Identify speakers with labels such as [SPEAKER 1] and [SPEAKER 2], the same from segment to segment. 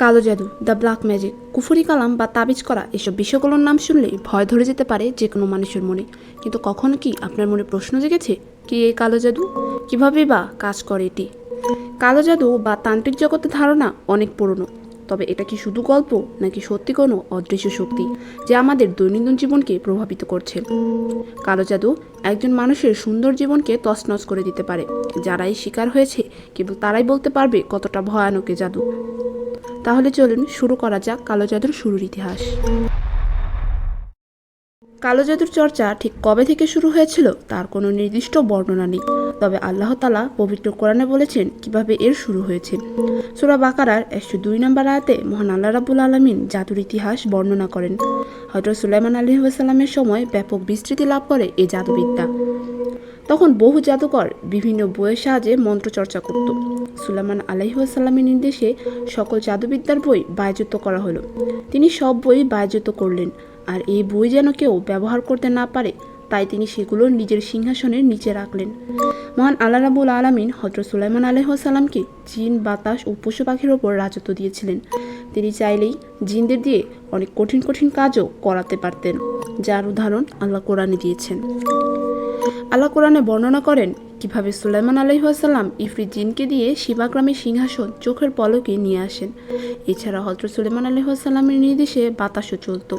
[SPEAKER 1] কালো জাদু, the black magic, কুফুরি কালাম বা তাবিজ করা এসব বিষয়গুলোর নাম শুনলেই ভয় ধরে যেতে পারে যে কোনো মানুষের মনে। কিন্তু কখনো কি আপনার মনে প্রশ্ন জেগেছে কি এই কালো জাদু? কীভাবে বা কাজ করে এটি? কালো জাদু বা তান্ত্রিক জগতের ধারণা অনেক পুরনো, তবে এটা কি শুধু গল্প নাকি সত্যি কোনো অদৃশ্য শক্তি যা আমাদের দৈনন্দিন জীবনকে প্রভাবিত করছে? কালো জাদু একজন মানুষের সুন্দর জীবনকে তছনছ করে দিতে পারে, যারাই শিকার হয়েছে কেবল তারাই বলতে পারবে কতটা ভয়ানক জাদু। তাহলে চলুন শুরু করা যাক কালো জাদুর শুরুর ইতিহাস। কালো জাদুর চর্চা ঠিক কবে থেকে শুরু হয়েছিল তার কোনো নির্দিষ্ট বর্ণনা নেই। তবে আল্লাহ তালা পবিত্র কোরআনে বলেছেন কীভাবে এর শুরু হয়েছে। সুরা বাকারার একশো দুই নম্বর আয়াতে মহান আল্লাহ রাবুল আলমিন জাদুর ইতিহাস বর্ণনা করেন। হজরত সুলাইমান আলী সাল্লামের সময় ব্যাপক বিস্তৃতি লাভ করে এই জাদুবিদ্যা। তখন বহু জাদুকর বিভিন্ন বইয়ের সাহায্যে মন্ত্রচর্চা করত। সুলাইমান আলাইসাল্লামের নির্দেশে সকল জাদুবিদ্যার বই বায়যুক্ত করা হলো। তিনি সব বই বায়যুক্ত করলেন, আর এই বই যেন কেউ ব্যবহার করতে না পারে, তাই তিনি সেগুলো নিজের সিংহাসনের নিচে রাখলেন। মহান আল্লাহ রাবুল আলমিন হজরত সুলাইমান আলহামকে জিন, বাতাস ও পশু পাখির ওপর রাজত্ব দিয়েছিলেন। তিনি চাইলেই জিনদের দিয়ে অনেক কঠিন কঠিন কাজও করাতে পারতেন, যার উদাহরণ আল্লাহ কোরআনে দিয়েছেন। আল্লাহ কোরআনে বর্ণনা করেন, কীভাবে সুলাইমান আলহিহাসাল্লাম ইফরি জিনকে দিয়ে শিবাগ্রামের সিংহাসন, চোখের পলকে নিয়ে আসেন। এছাড়া হজরত সুলেমান আলহিহাসাল্লামের নির্দেশে বাতাসও চলত।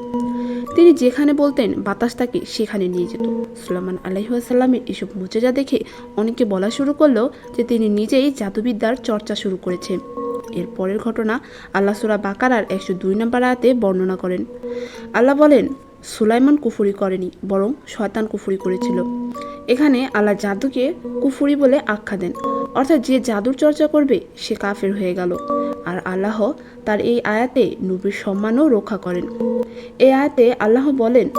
[SPEAKER 1] তিনি যেখানে বলতেন, বাতাস তাকে সেখানে নিয়ে যেত। সুলাইমান আলহিহাসাল্লামের এসব মুচেজা দেখে অনেকে বলা শুরু করল যে তিনি নিজেই জাদুবিদ্যার চর্চা শুরু করেছেন। এর পরের ঘটনা আল্লাহ সুরা বাকারার একশো দুই নম্বর আয়াতে বর্ণনা করেন। আল্লাহ বলেন, সুলাইমান কুফুরি করেনি, বরং শয়তান কুফুরি করেছিল। এখানে আল্লাহ জাদুকে কুফুরি বলে আখ্যা দেন। অর্থাৎ যে জাদুর চর্চা করবে, সে কাফের হয়ে গেল। আর আল্লাহ তার এই আয়াতে নবীর সম্মানও রক্ষা করেন। এই আয়াতে আল্লাহ বলেন,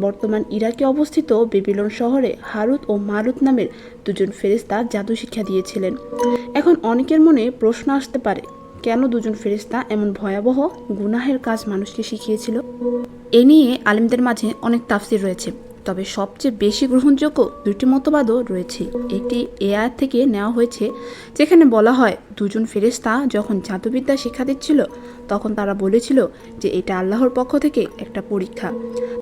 [SPEAKER 1] বর্তমান ইরাকে অবস্থিত বেবিলন শহরে হারুত ও মারুত নামের দুজন ফেরিস্তা জাদু শিক্ষা দিয়েছিলেন। এখন অনেকের মনে প্রশ্ন আসতে পারে, কেন দুজন ফেরিস্তা এমন ভয়াবহ, গুনাহের কাজ মানুষকে শিখিয়েছিল? এ নিয়ে আলিমদের মাঝে অনেক তাফসির রয়েছে। তবে সবচেয়ে বেশি গ্রহণযোগ্য দুটি মতবাদও রয়েছে। একটি এ আয়াত থেকে নেওয়া হয়েছে, যেখানে বলা হয় দুজন ফেরেস্তা যখন জাদুবিদ্যা শিক্ষা দিচ্ছিল, তখন তারা বলেছিল যে এটা আল্লাহর পক্ষ থেকে একটা পরীক্ষা।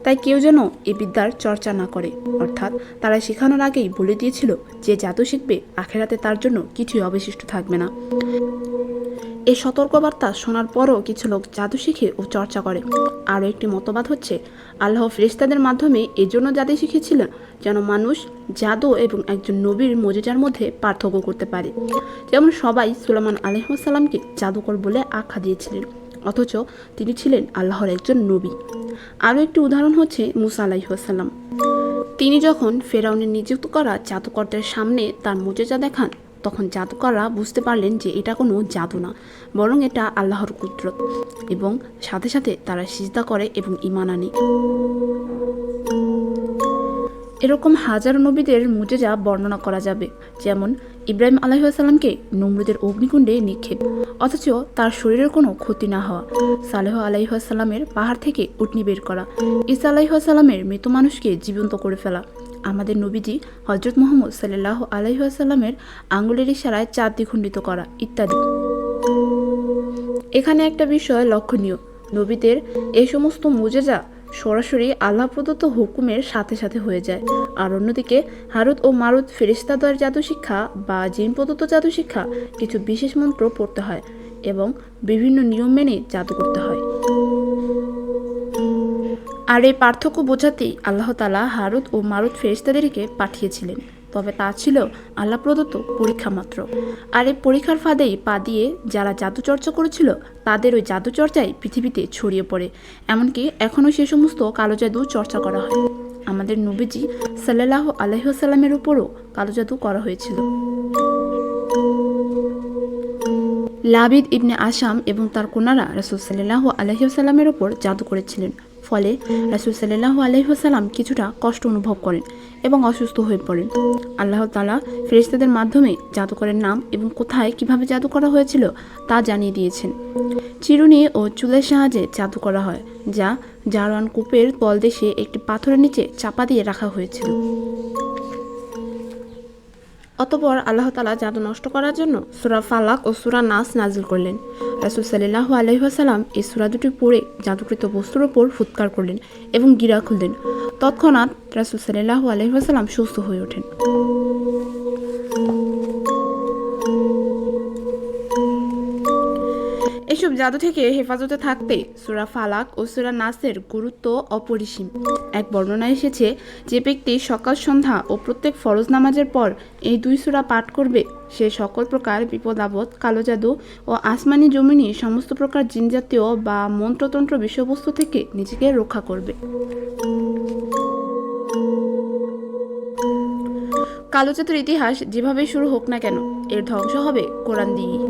[SPEAKER 1] তাই কেউ যেন এ বিদ্যার চর্চা না করে। অর্থাৎ তারা শেখানোর আগেই বলে দিয়েছিল যে জাদু শিখবে, আখেরাতে তার জন্য কিছুই অবশিষ্ট থাকবে না। এই সতর্কবার্তা শোনার পরও কিছু লোক জাদু শিখে ও চর্চা করে। আরও একটি মতবাদ হচ্ছে, আল্লাহ ফেরিস্তাদের মাধ্যমে এজন্য জাদু শিখেছিলেন যেন মানুষ জাদু এবং একজন নবীর মজেজার মধ্যে পার্থক্য করতে পারে। যেমন সবাই সুলামান আলহামসাল্লামকে জাদুকর বলে আখ্যা দিয়েছিলেন, অথচ তিনি ছিলেন আল্লাহর একজন নবী। আরও একটি উদাহরণ হচ্ছে মুসা আলাইসাল্লাম তিনি যখন ফেরাউনের নিযুক্ত করা জাদুকরদের সামনে তার মোজেজা দেখান তখন জাদুকররা বুঝতে পারলেন যে এটা কোনো জাদু না, বরং এটা আল্লাহর কুদরত এবং সাথে সাথে তারা সিজদা করে এবং ইমান আনে। এরকম হাজারো নবীদের মুজেজা বর্ণনা করা যাবে, যেমন ইব্রাহিম আলাইসাল্লামকে নমরুদের অগ্নিকুণ্ডে নিক্ষেপ, অথচ তার শরীরের কোনো ক্ষতি না হওয়া, সালেহ আলাইসাল্লামের পাহাড় থেকে উটনি বের করা ইসা আলাইসাল্লামের মৃত মানুষকে জীবন্ত করে ফেলা আমাদের নবীজি হজরত মোহাম্মদ সাল্লাহ আলাইসাল্লামের আঙ্গুলের ইশারায় চাঁদ দ্বিখণ্ডিত করা, ইত্যাদি। এখানে একটা বিষয় লক্ষণীয়। নবীদের এই সমস্ত মুজেজা সরাসরি আল্লাহ প্রদত্ত হুকুমের সাথে সাথে হয়ে যায়। আর অন্যদিকে হারুত ও মারুত ফেরিস্তাদয়ের জাদু শিক্ষা বা জিন প্রদত্ত জাদু শিক্ষা কিছু বিশেষ মন্ত্র পড়তে হয় এবং বিভিন্ন নিয়ম মেনে জাদু করতে হয়। আর এই পার্থক্য বোঝাতেই আল্লাহ তালা হারুত ও মারুত ফেরিস্তাদেরকে পাঠিয়েছিলেন। তবে তা ছিল আল্লাহ প্রদত্ত পরীক্ষা মাত্র। আর এই পরীক্ষার ফাঁদেই পা দিয়ে যারা জাদুচর্চা করেছিল, তাদের ওই জাদু চর্চায় পৃথিবীতে ছড়িয়ে পড়ে। এমনকি এখনও সে সমস্ত কালো জাদু চর্চা করা হয়। আমাদের নবীজি সাল্লাহ আলহিহাসাল্লামের উপরও কালো জাদু করা হয়েছিল। লাবিদ ইবনে আসাম এবং তার কোনারা রসুল সাল্লাহ আলহিহাসাল্লামের ওপর জাদু করেছিলেন। ফলে রাসুল সাল্লাহ আলহিহাসাল্লাম কিছুটা কষ্ট অনুভব করেন এবং অসুস্থ হয়ে পড়েন। আল্লাহ তালা ফেরিস্তাদের মাধ্যমে জাদুকরের নাম এবং কোথায় কীভাবে জাদু করা হয়েছিল তা জানিয়ে দিয়েছেন। চিরুনি ও চুলের সাহায্যে জাদু করা হয়, যা জারওয়ান কূপের তলদেশে একটি পাথরের নিচে চাপা দিয়ে রাখা হয়েছিল। অতপর আল্লাহ তালা জাদু নষ্ট করার জন্য সুরা ফালাক ও সুরা নাস নাজিল করলেন। রাসুল সাল্লাহ আলহিহাসাল্লাম এই সুরা দুটি পড়ে জাদুকৃত বস্তুর ওপর ফুৎকার করলেন এবং গিরা খুললেন। তৎক্ষণাৎ রাসুল সাল্লাহ আলহিহাসাল্লাম সুস্থ হয়ে ওঠেন। এসব জাদু থেকে হেফাজতে থাকতে সুরা ফালাক ও সুরা নাসের গুরুত্ব অপরিসীম। এক বর্ণনা এসেছে যে ব্যক্তি সকাল সন্ধ্যা ও প্রত্যেক ফরজ নামাজের পর এই দুই সুরা পাঠ করবে। সে সকল প্রকার বিপদ আপদ কালো জাদু ও আসমানি জমিনি সমস্ত প্রকার জিনজাতীয় বা মন্ত্রতন্ত্র বিষয়বস্তু থেকে নিজেকে রক্ষা করবে। কালো জাদুর ইতিহাস যেভাবে শুরু হোক না কেন, এর ধ্বংস হবে কোরআন দিয়েই।